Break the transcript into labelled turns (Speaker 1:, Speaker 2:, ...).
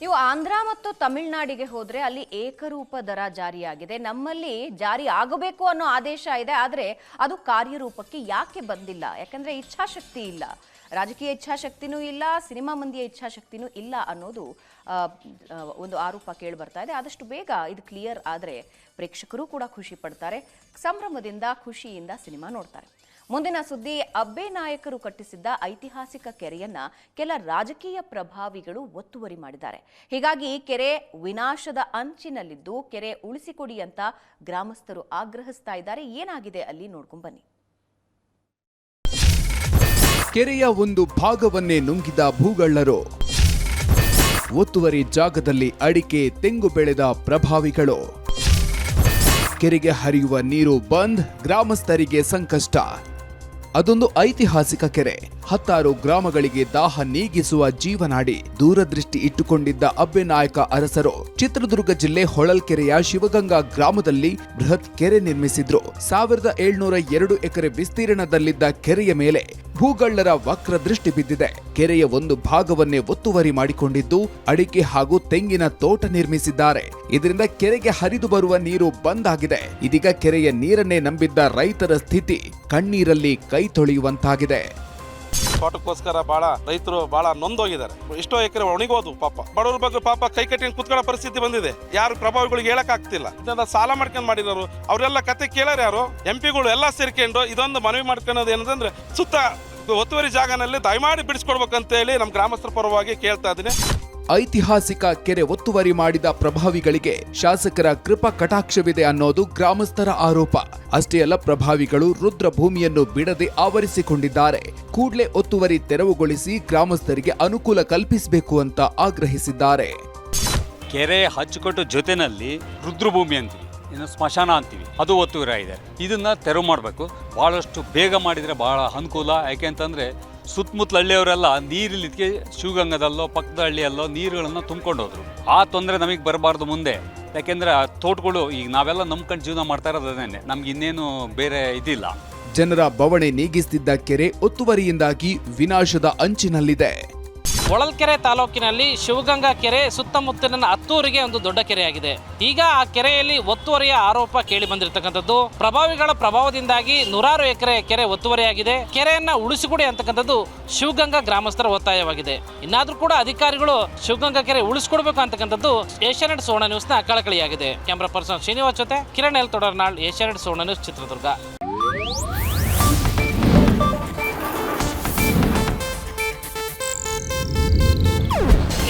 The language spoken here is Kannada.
Speaker 1: ನೀವು ಆಂಧ್ರ ಮತ್ತು ತಮಿಳುನಾಡಿಗೆ ಹೋದ್ರೆ ಅಲ್ಲಿ ಏಕರೂಪ ದರ ಜಾರಿಯಾಗಿದೆ. ನಮ್ಮಲ್ಲಿ ಜಾರಿ ಆಗಬೇಕು ಅನ್ನೋ ಆದೇಶ ಇದೆ, ಆದರೆ ಅದು ಕಾರ್ಯರೂಪಕ್ಕೆ ಯಾಕೆ ಬಂದಿಲ್ಲ? ಯಾಕಂದ್ರೆ ಇಚ್ಛಾಶಕ್ತಿ ಇಲ್ಲ. ರಾಜಕೀಯ ಇಚ್ಛಾಶಕ್ತಿನೂ ಇಲ್ಲ, ಸಿನಿಮಾ ಮಂದಿಯ ಇಚ್ಛಾಶಕ್ತಿನೂ ಇಲ್ಲ ಅನ್ನೋದು ಒಂದು ಆರೋಪ ಕೇಳಿ ಬರ್ತಾ ಇದೆ. ಆದಷ್ಟು ಬೇಗ ಇದು ಕ್ಲಿಯರ್ ಆದರೆ ಪ್ರೇಕ್ಷಕರು ಕೂಡ ಖುಷಿ ಪಡ್ತಾರೆ, ಸಂಭ್ರಮದಿಂದ, ಖುಷಿಯಿಂದ ಸಿನಿಮಾ ನೋಡ್ತಾರೆ. ಮುಂದಿನ ಸುದ್ದಿ, ಅಬ್ಬೆ ನಾಯಕರು ಕಟ್ಟಿಸಿದ್ದ ಐತಿಹಾಸಿಕ ಕೆರೆಯನ್ನ ಕೆಲ ರಾಜಕೀಯ ಪ್ರಭಾವಿಗಳು ಒತ್ತುವರಿ ಮಾಡಿದ್ದಾರೆ. ಹೀಗಾಗಿ ಕೆರೆ ವಿನಾಶದ ಅಂಚಿನಲ್ಲಿದ್ದು ಕೆರೆ ಉಳಿಸಿಕೊಡಿ ಅಂತ ಗ್ರಾಮಸ್ಥರು ಆಗ್ರಹಿಸ್ತಾ ಇದ್ದಾರೆ. ಏನಾಗಿದೆ ಅಲ್ಲಿ ನೋಡ್ಕೊಂಡು ಬನ್ನಿ.
Speaker 2: ಕೆರೆಯ ಒಂದು ಭಾಗವನ್ನೇ ನುಂಗಿದ ಭೂಗಳ್ಳರು ಒತ್ತುವರಿ ಜಾಗದಲ್ಲಿ ಅಡಿಕೆ, ತೆಂಗು ಬೆಳೆದ ಪ್ರಭಾವಿಗಳು. ಕೆರೆಗೆ ಹರಿಯುವ ನೀರು ಬಂದ್, ಗ್ರಾಮಸ್ಥರಿಗೆ ಸಂಕಷ್ಟ. ಅದೊಂದು ಐತಿಹಾಸಿಕ ಕೆರೆ. ಹತ್ತಾರು ಗ್ರಾಮಗಳಿಗೆ ದಾಹ ನೀಗಿಸುವ ಜೀವನಾಡಿ ದೂರದೃಷ್ಟಿ ಇಟ್ಟುಕೊಂಡಿದ್ದ ಅಬ್ಬೆನಾಯಕ ಅರಸರು ಚಿತ್ರದುರ್ಗ ಜಿಲ್ಲೆ ಹೊಳಲ್ಕೆರೆಯ ಶಿವಗಂಗಾ ಗ್ರಾಮದಲ್ಲಿ ಬೃಹತ್ ಕೆರೆ ನಿರ್ಮಿಸಿದ್ರು. ಸಾವಿರದ ಏಳ್ನೂರ ಎರಡು ಎಕರೆ ವಿಸ್ತೀರ್ಣದಲ್ಲಿದ್ದ ಕೆರೆಯ ಮೇಲೆ ಭೂಗಳ್ಳರ ವಕ್ರ ದೃಷ್ಟಿ ಬಿದ್ದಿದೆ. ಕೆರೆಯ ಒಂದು ಭಾಗವನ್ನೇ ಒತ್ತುವರಿ ಮಾಡಿಕೊಂಡಿದ್ದು ಅಡಿಕೆ ಹಾಗೂ ತೆಂಗಿನ ತೋಟ ನಿರ್ಮಿಸಿದ್ದಾರೆ. ಇದರಿಂದ ಕೆರೆಗೆ ಹರಿದು ಬರುವ ನೀರು ಬಂದ್ ಆಗಿದೆ. ಇದೀಗ ಕೆರೆಯ ನೀರನ್ನೇ ನಂಬಿದ್ದ ರೈತರ ಸ್ಥಿತಿ ಕಣ್ಣೀರಲ್ಲಿ ಕೈ ತೊಳೆಯುವಂತಾಗಿದೆ.
Speaker 3: ತೋಟಕ್ಕೋಸ್ಕರ ಬಹಳ ರೈತರು ಬಹಳ ನೊಂದೋಗಿದ್ದಾರೆ. ಎಷ್ಟೋ ಎಕರೆ ಒಣಗೋದು ಪಾಪ. ಬಡವ್ರ ಬಗ್ಗೆ ಪಾಪ ಕೈ ಕಟ್ಟಿ ಕುತ್ಕೊಳ್ಳೋ ಪರಿಸ್ಥಿತಿ ಬಂದಿದೆ. ಯಾರು ಪ್ರಭಾವಿಗಳಿಗೆ ಹೇಳಕ್ ಆಗ್ತಿಲ್ಲ. ಇದನ್ನ ಸಾಲ ಮಾಡ್ಕೊಂಡು ಮಾಡಿರೋರು. ಅವರೆಲ್ಲ ಕತೆ ಕೇಳಾರ ಯಾರು? ಎಂ ಪಿಗಳು ಎಲ್ಲ ಸೇರ್ಕೊಂಡು ಇದೊಂದು ಮನವಿ ಮಾಡ್ಕೊಳ್ಳೋದು ಏನಂತಂದ್ರೆ ಸುತ್ತ ಒತ್ತುವರಿ ಜಾಗನಲ್ಲಿ ದಯಮಾಡಿ ಬಿಡಿಸ್ಕೊಡ್ಬೇಕಂತ ಹೇಳಿ ನಮ್ಮ ಗ್ರಾಮಸ್ಥರ ಪರವಾಗಿ ಕೇಳ್ತಾ ಇದ್ದೀನಿ.
Speaker 2: ಐತಿಹಾಸಿಕ ಕೆರೆ ಒತ್ತುವರಿ ಮಾಡಿದ ಪ್ರಭಾವಿಗಳಿಗೆ ಶಾಸಕರ ಕೃಪಾ ಕಟಾಕ್ಷವಿದೆ ಅನ್ನೋದು ಗ್ರಾಮಸ್ಥರ ಆರೋಪ. ಅಷ್ಟೇ ಅಲ್ಲ ಪ್ರಭಾವಿಗಳು ರುದ್ರ ಭೂಮಿಯನ್ನು ಬಿಡದೆ ಆವರಿಸಿಕೊಂಡಿದ್ದಾರೆ. ಕೂಡಲೇ ಒತ್ತುವರಿ ತೆರವುಗೊಳಿಸಿ ಗ್ರಾಮಸ್ಥರಿಗೆ ಅನುಕೂಲ ಕಲ್ಪಿಸಬೇಕು ಅಂತ ಆಗ್ರಹಿಸಿದ್ದಾರೆ.
Speaker 4: ಕೆರೆ ಹಚ್ಚಿಕೊಟ್ಟು ಜೊತೆನಲ್ಲಿ ರುದ್ರಭೂಮಿ ಅಂತೀವಿ. ಇನ್ನು ಸ್ಮಶಾನ ಅಂತೀವಿ. ಅದು ಒತ್ತುವರಿ ಇದೆ. ಇದನ್ನು ತೆರವು ಮಾಡಬೇಕು. ಭಾಳಷ್ಟು ಬೇಗ ಮಾಡಿದರೆ ಭಾಳ ಅನುಕೂಲ. ಯಾಕೆ ಅಂತಂದರೆ ಸುತ್ತಮುತ್ತಲ ಹಳ್ಳಿಯವರೆಲ್ಲ ನೀರಿಲ್ಲಿದ್ದಕ್ಕೆ ಶಿವಗಂಗದಲ್ಲೋ, ಪಕ್ಕದ ಹಳ್ಳಿಯಲ್ಲೋ ನೀರುಗಳನ್ನು ತುಂಬ್ಕೊಂಡು ಹೋದರು. ಆ ತೊಂದರೆ ನಮಗೆ ಬರಬಾರ್ದು ಮುಂದೆ. ಯಾಕೆಂದರೆ ಆ ತೋಟಗಳು ಈಗ ನಾವೆಲ್ಲ ನಂಬ್ಕೊಂಡು ಜೀವನ ಮಾಡ್ತಾ ಇರೋದೇನೆ ನಮ್ಗೆ ಇನ್ನೇನು ಬೇರೆ ಇದಿಲ್ಲ.
Speaker 2: ಜನರ ಬವಣೆ ನೀಗಿಸ್ತಿದ್ದ ಕೆರೆ ಒತ್ತುವರಿಯಿಂದಾಗಿ ವಿನಾಶದ ಅಂಚಿನಲ್ಲಿದೆ.
Speaker 5: ಹೊಳಲ್ಕೆರೆ ತಾಲೂಕಿನಲ್ಲಿ ಶಿವಗಂಗಾ ಕೆರೆ ಸುತ್ತಮುತ್ತಲಿನ ಹತ್ತೂರಿಗೆ ಒಂದು ದೊಡ್ಡ ಕೆರೆಯಾಗಿದೆ. ಈಗ ಆ ಕೆರೆಯಲ್ಲಿ ಒತ್ತುವರಿಯ ಆರೋಪ ಕೇಳಿ ಬಂದಿರತಕ್ಕಂಥದ್ದು. ಪ್ರಭಾವಿಗಳ ಪ್ರಭಾವದಿಂದಾಗಿ ನೂರಾರು ಎಕರೆ ಕೆರೆ ಒತ್ತುವರಿಯಾಗಿದೆ. ಕೆರೆಯನ್ನ ಉಳಿಸಿಕೊಡಿ ಅಂತಕ್ಕಂಥದ್ದು ಶಿವಗಂಗಾ ಗ್ರಾಮಸ್ಥರ ಒತ್ತಾಯವಾಗಿದೆ. ಇನ್ನಾದ್ರೂ ಕೂಡ ಅಧಿಕಾರಿಗಳು ಶಿವಗಂಗಾ ಕೆರೆ ಉಳಿಸ್ಕೊಡ್ಬೇಕು ಅಂತಕ್ಕಂಥದ್ದು ಏಷ್ಯಾನೆಟ್ ಸುವರ್ಣ ನ್ಯೂಸ್ನ ಕಳಕಳಿಯಾಗಿದೆ. ಕ್ಯಾಮ್ರಾ ಪರ್ಸನ್ ಶ್ರೀನಿವಾಸ್ ಜೊತೆ Kiran L Todarnal Asianet Suvarna news Chitradurga.